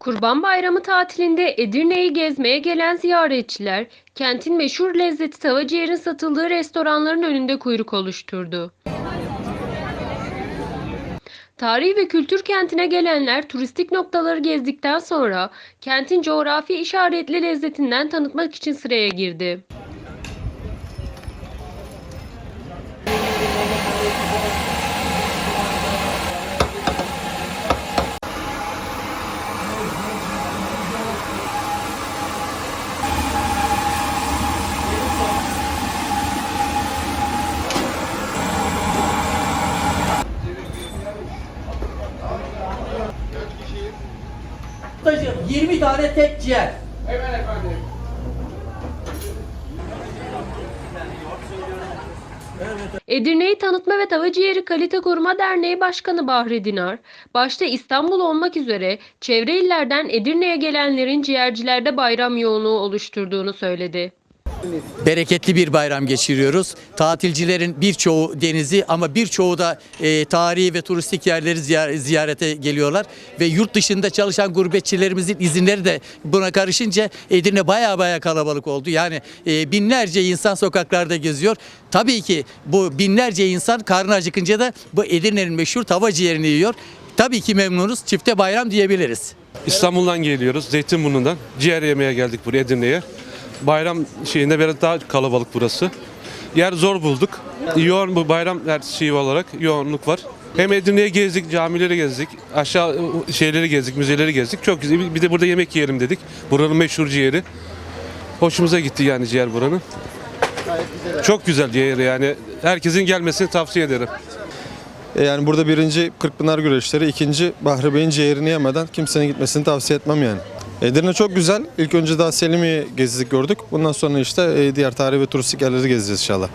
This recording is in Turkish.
Kurban Bayramı tatilinde Edirne'yi gezmeye gelen ziyaretçiler, kentin meşhur lezzeti tava ciğerin satıldığı restoranların önünde kuyruk oluşturdu. Tarihi ve kültür kentine gelenler turistik noktaları gezdikten sonra kentin coğrafi işaretli lezzetinden tanıtmak için sıraya girdi. Ustacığım 20 tane tek ciğer. Edirne'yi Tanıtma ve Tava Ciğeri Kalite Koruma Derneği Başkanı Bahri Dinar, başta İstanbul olmak üzere çevre illerden Edirne'ye gelenlerin ciğercilerde bayram yoğunluğu oluşturduğunu söyledi. Bereketli bir bayram geçiriyoruz. Tatilcilerin birçoğu denizi ama birçoğu da e, tarihi ve turistik yerleri ziya- ziyarete geliyorlar. Ve yurt dışında çalışan gurbetçilerimizin izinleri de buna karışınca Edirne baya baya kalabalık oldu. Yani e, binlerce insan sokaklarda geziyor. Tabii ki bu binlerce insan karnı acıkınca da bu Edirne'nin meşhur tava ciğerini yiyor. Tabii ki memnunuz. Çifte bayram diyebiliriz. İstanbul'dan geliyoruz, Zeytinburnu'ndan. Ciğer yemeye geldik buraya Edirne'ye. Bayram şeyinde biraz daha kalabalık burası. Yer zor bulduk. Yoğun bu bayram şeyi olarak yoğunluk var. Hem Edirne'ye gezdik, camileri gezdik, aşağı şeyleri gezdik, müzeleri gezdik. Çok güzel. Bir de burada yemek yiyelim dedik. Buranın meşhur ciğeri. Hoşumuza gitti yani ciğer buranın. Çok güzel ciğeri yani. Herkesin gelmesini tavsiye ederim. E, Yani burada birinci Kırkpınar güreşleri, ikinci Bahri Bey'in ciğerini yemeden kimsenin gitmesini tavsiye etmem yani. Edirne çok güzel. İlk önce daha Selimiye gezdik gördük. Bundan sonra işte e, diğer tarihi ve turistik yerleri gezeceğiz inşallah.